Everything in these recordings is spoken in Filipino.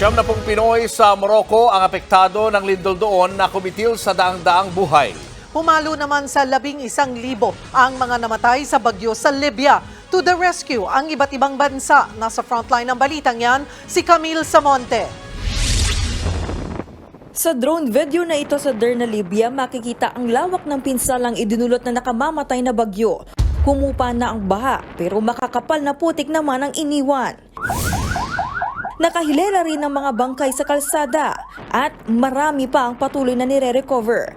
Siyam na pong Pinoy sa Morocco ang apektado ng lindol doon na kumitil sa daang-daang buhay. Pumalo naman sa labing isang libo ang mga namatay sa bagyo sa Libya. To the rescue ang iba't ibang bansa. Nasa frontline ng balitang yan, si Camille Samonte. Sa drone video na ito sa Derna, Libya, makikita ang lawak ng pinsalang idinulot na nakamamatay na bagyo. Kumupa na ang baha, pero makakapal na putik naman ang iniwan. Nakahilera rin ang mga bangkay sa kalsada at marami pa ang patuloy na nire-recover.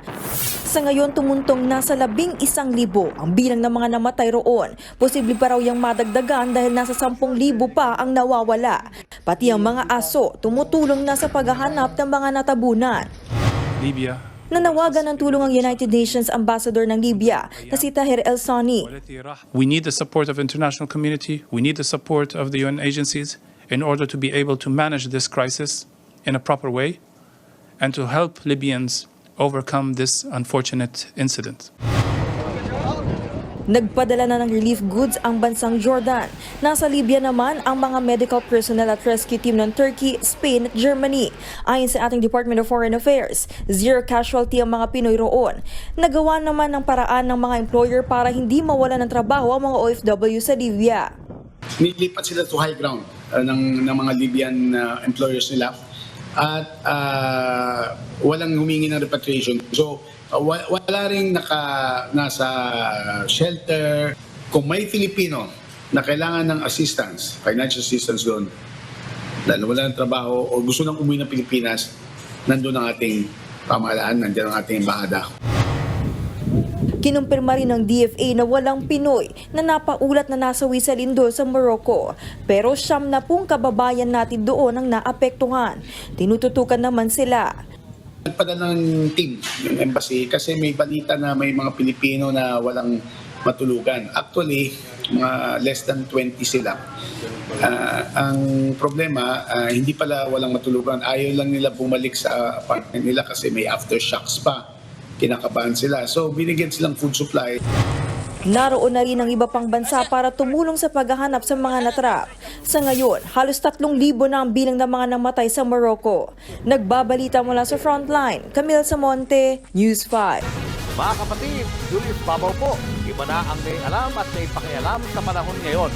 Sa ngayon, tumuntong nasa labing isang libo ang bilang ng mga namatay roon. Posible pa raw yung madagdagan dahil nasa sampung libo pa ang nawawala. Pati ang mga aso tumutulong na sa paghahanap ng mga natabunan. Libya Nanawagan ng tulong ang United Nations Ambassador ng Libya na si Tahir El Sani. We need the support of international community. We need the support of the UN agencies in order to be able to manage this crisis in a proper way and to help Libyans overcome this unfortunate incident. Nagpadala na ng relief goods ang bansang Jordan. Nasa Libya naman ang mga medical personnel at rescue team ng Turkey, Spain at Germany. Ayon sa ating Department of Foreign Affairs, zero casualty ang mga Pinoy roon. Nagawa naman ng paraan ng mga employer para hindi mawala ng trabaho ang mga OFW sa Libya. nilipat sila to high ground uh, ng, ng mga Libyan uh, employers nila at uh, walang humingi ng repatriation. So, uh, wa- wala rin naka, nasa shelter. Kung may Filipino na kailangan ng assistance, financial assistance doon, dahil wala ng trabaho o gusto nang umuwi ng Pilipinas, nandun ang ating pamahalaan, nandiyan ang ating embahada. Kinumpirma rin ng DFA na walang Pinoy na napaulat na nasawi sa lindol sa Morocco. Pero siyam na pong kababayan natin doon ang naapektuhan. Tinututukan naman sila. Nagpadala ng team ng embassy kasi may balita na may mga Pilipino na walang matulugan. Actually, mga less than 20 sila. Ah, ang problema, ah, hindi pala walang matulugan. Ayaw lang nila bumalik sa apartment nila kasi may aftershocks pa. Kinakabahan sila. So, binigyan silang food supply. Naroon na rin ang iba pang bansa para tumulong sa paghahanap sa mga natrap. Sa ngayon, halos 3,000 na ang bilang ng mga namatay sa Morocco. Nagbabalita mula sa frontline, Camille Samonte, News 5. Mga kapatid, Julius Babaw po. Iba na ang may alam at may pakialam sa panahon ngayon.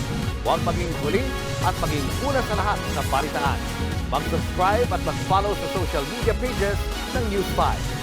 Huwag maging huli at maging una sa lahat ng balitaan. Mag-subscribe at mag-follow sa social media pages ng News 5.